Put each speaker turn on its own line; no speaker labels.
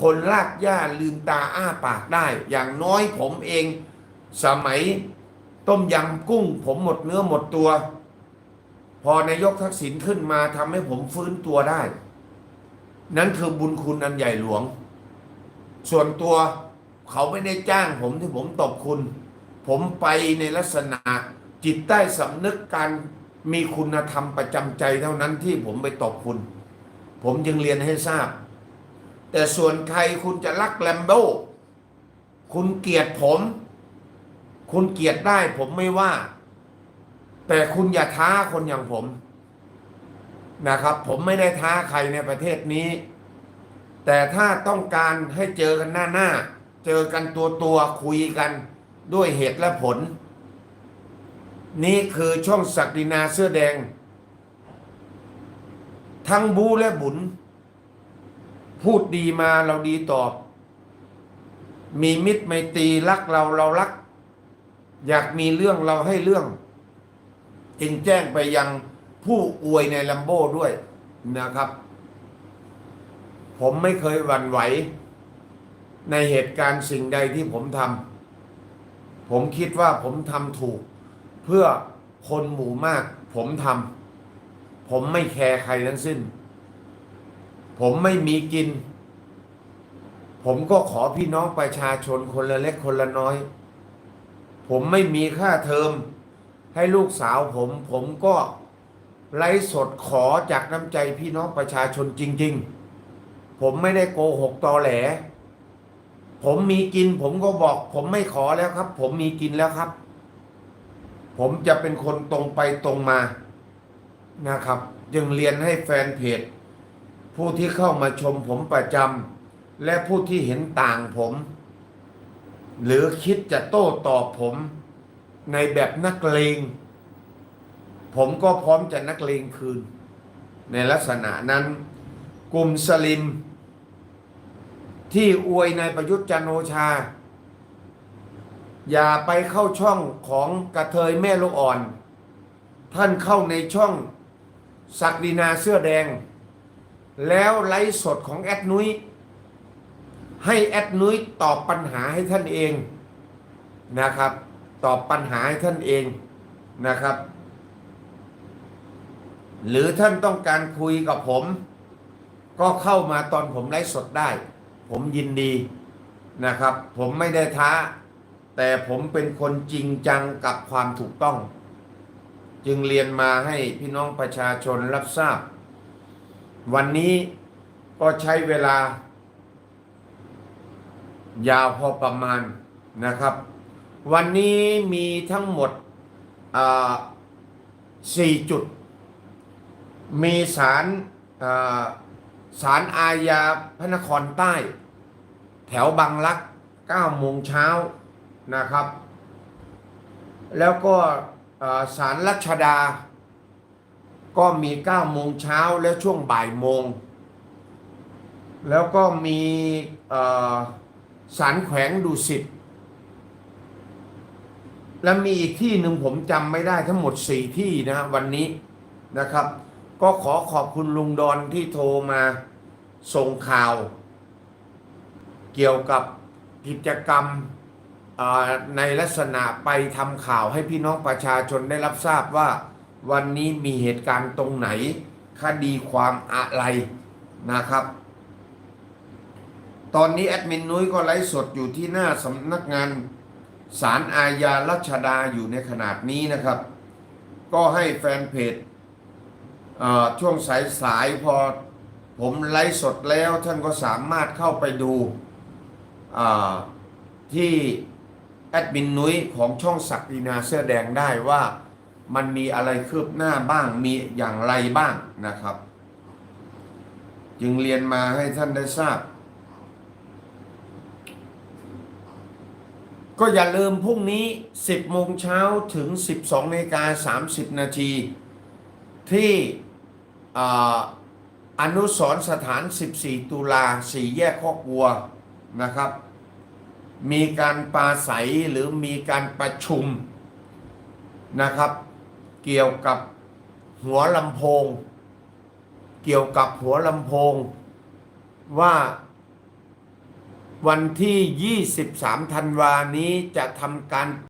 คนลากหญ้าลืมตาอ้าปากได้ อย่างน้อยผมเอง สมัยต้มยำกุ้ง ผมหมดเนื้อหมดตัว พอนายกทักษิณขึ้นมาทำให้ผมฟื้นตัวได้ นั่นคือบุญคุณอันใหญ่หลวง ส่วนตัวเขาไม่ได้จ้างผมที่ผมตบคุณ ผมไปในลักษณะจิตใต้สำนึกการมีคุณธรรมประจำใจเท่านั้นที่ผมไปตบคุณ ผมจึงเรียนให้ทราบ แต่ส่วนใครคุณจะรักแลมโบ้คุณเกลียดผม คุณเกลียดได้ผมไม่ว่า แต่คุณอย่าท้าคนอย่างผมนะครับ ผมไม่ได้ท้าใครในประเทศนี้ แต่ถ้าต้องการให้เจอกันหน้าหน้า เจอกันตัวตัวคุยกันด้วยเหตุและผล นี่คือช่องศักดินาเสื้อแดง ทั้งบูและบุญ พูดดีมาเราดีตอบ มีมิตรไมตรีรักเราเรารัก อยากมีเรื่องเราให้เรื่อง จึงแจ้งไปยังผู้อวยในลัมโบ้ด้วยนะครับ ผมไม่เคยหวั่นไหว ในเหตุการณ์สิ่งใดที่ผมทำผมคิดว่าผมทำถูก เพื่อคนหมู่มาก ผมทำผมไม่แคร์ใครทั้งสิ้น ผมไม่มีกิน ผมก็ขอพี่น้องประชาชนคนละเล็กคนละน้อย ผมไม่มีค่าเทอม ให้ลูกสาวผม ผมก็ไลฟ์สดขอจากน้ำใจพี่น้องประชาชนจริง ๆ ผมไม่ได้โกหกตอแหล ผมมีกิน ผมก็บอก ผมไม่ขอแล้วครับ ผมมีกินแล้วครับ ผมจะเป็นคนตรงไปตรงมานะครับ จึงเรียนให้แฟนเพจ ผู้ที่เข้ามาชมผมประจำและผู้ที่เห็นต่างผม หรือคิดจะโต้ตอบผมในแบบนักเลงผมก็พร้อมจะนักเลงคืน ในลักษณะนั้น กลุ่มสลิม ที่อวยในายประยุทธ์จันโอชา อย่าไปเข้าช่องของกระเทยแม่ลูกอ่อน ท่านเข้าในช่องศักดินาเสื้อแดง แล้วไลฟ์สดของแอดนุ้ยให้แอดนุ้ยตอบปัญหาให้ท่านเองนะครับ ตอบปัญหาให้ท่านเองนะครับ หรือท่านต้องการคุยกับผม ก็เข้ามาตอนผมไลฟ์สดได้ ผมยินดีนะครับ ผมไม่ได้ท้า แต่ผมเป็นคนจริงจังกับความถูกต้อง จึงเรียนมาให้พี่น้องประชาชนรับทราบ วันนี้ก็ใช้เวลา ยาวพอประมาณนะครับ วันนี้มีทั้งหมดอ่าสี่จุด มีศาลอ่าศาลอาญาพระนครใต้ แถวบางรัก9โมงเช้านะครับ แล้วก็อ่าศาลรัชดา ก็มี9โมงเช้าและช่วงบ่ายโมง แล้วก็มีเอ่อศาลแขวงดุสิตและมีอีกที่หนึ่งผมจำไม่ได้ทั้งหมดสี่ที่นะวันนี้นะครับ ก็ขอขอบคุณลุงดอนที่โทรมาส่งข่าว เกี่ยวกับกิจกรรมในลักษณะไปทำข่าวให้พี่น้องประชาชนได้รับทราบว่า วันนี้มีเหตุการณ์ตรงไหน คดีความอะไรนะครับ ตอนนี้แอดมินนุ้ยก็ไลฟ์สดอยู่ที่หน้าสำนักงานศาลอาญารัชดาอยู่ในขนาดนี้นะครับ ก็ให้แฟนเพจช่วงสายๆพอผมไลฟ์สดแล้วท่านก็สามารถเข้าไปดูที่แอดมินนุ้ยของช่องศักดินาเสื้อแดงได้ว่า มันมีอะไรคืบหน้าบ้างมีอย่างไรบ้างนะครับ จึงเรียนมาให้ท่านได้ทราบ ก็อย่าลืมพรุ่งนี้ 10โมงเช้าถึง 12นาฬิกา30 นาทีที่ออนุสรสถาน 14 ตุลาสี่แยกคอกวัวนะครับ มีการปาศัยหรือมีการประชุมนะครับ เกี่ยวกับหัวลำโพง เกี่ยวกับหัวลำโพง ว่าวันที่ 23 ธันวานี้จะทำการ